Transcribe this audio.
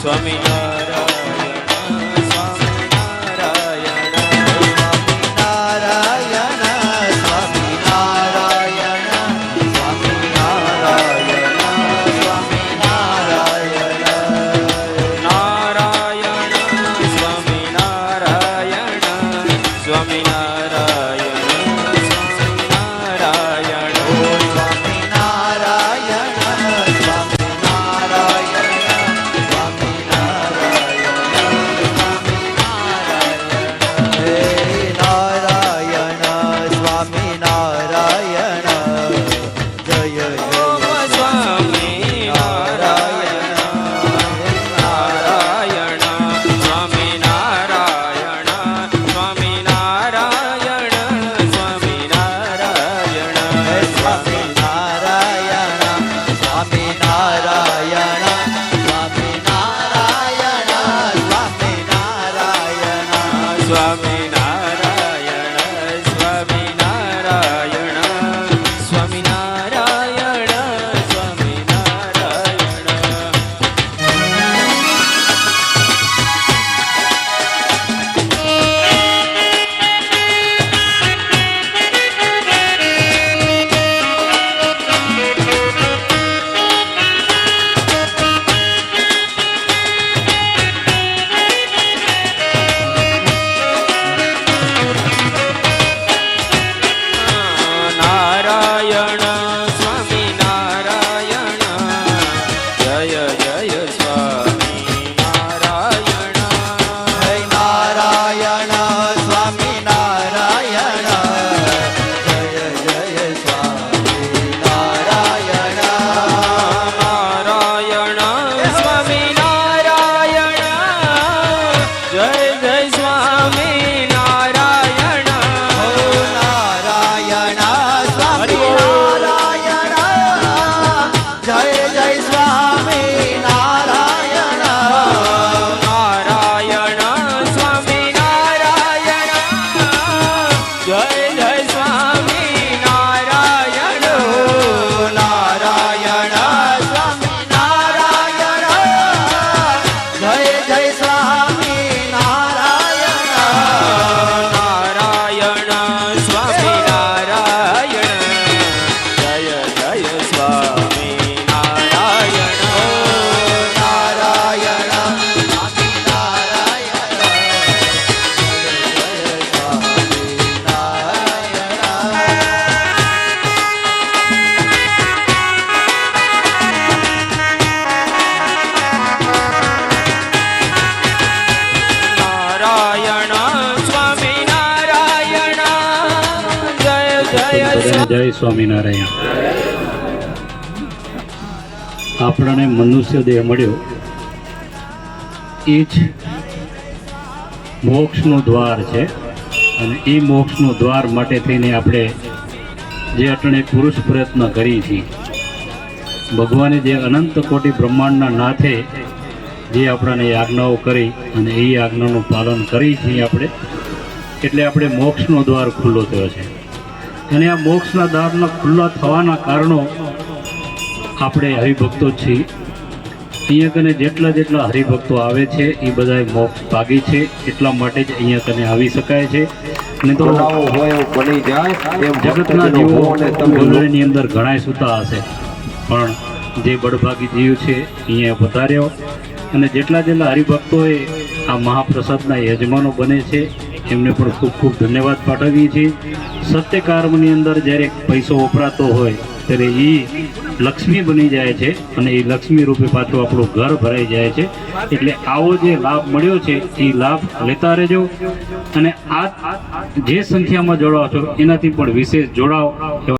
સ્વામિનારાયણ જય જય સ્વામિનારાયણ. આપણને મનુષ્ય દેહ મળ્યો. એ જ મોક્ષનું દ્વાર છે. અને એ મોક્ષનું દ્વાર માટે થઈને આપણે જે અટણે પુરુષ પ્રયત્ન કરી છીએ, ભગવાને જે અનંત કોટી બ્રહ્માંડના નાથે જે આપણને આજ્ઞાઓ કરી અને એ આજ્ઞાનું પાલન કરી છીએ આપણે, એટલે આપણે મોક્ષનો દ્વાર ખુલ્લો થયો છે. અને આ મોક્ષના દ્વારના ખુલ્લા થવાના કારણો આપણે હરિભક્તો છીએ. અહીંયા કને જેટલા જેટલા હરિભક્તો આવે છે એ બધા મોક્ષ ભાગી છે. એટલા માટે જ અહીંયા કને આવી શકાય છે. અને તો બની જાય એમ જગતના જીવો અંદર ઘણાય સૂતા હશે. પણ જે બળભાગી જીવ છે અહીંયા વધાર્યો અને જેટલા જેટલા હરિભક્તોએ આ મહાપ્રસાદના યજમાનો બને છે એમને પણ ખૂબ ખૂબ ધન્યવાદ પાઠવીએ છીએ. સત્યકાર્મની અંદર જ્યારે પૈસો વપરાતો હોય, ત્યારે એ લક્ષ્મી બની જાય છે અને એ લક્ષ્મી રૂપે પાછું આપણું ઘર ભરાઈ જાય છે. એટલે આવો જે લાભ મળ્યો છે એ લાભ લેતા રહેજો. અને આ જે સંખ્યામાં જોડાઓ છો, એનાથી પણ વિશેષ જોડાઓ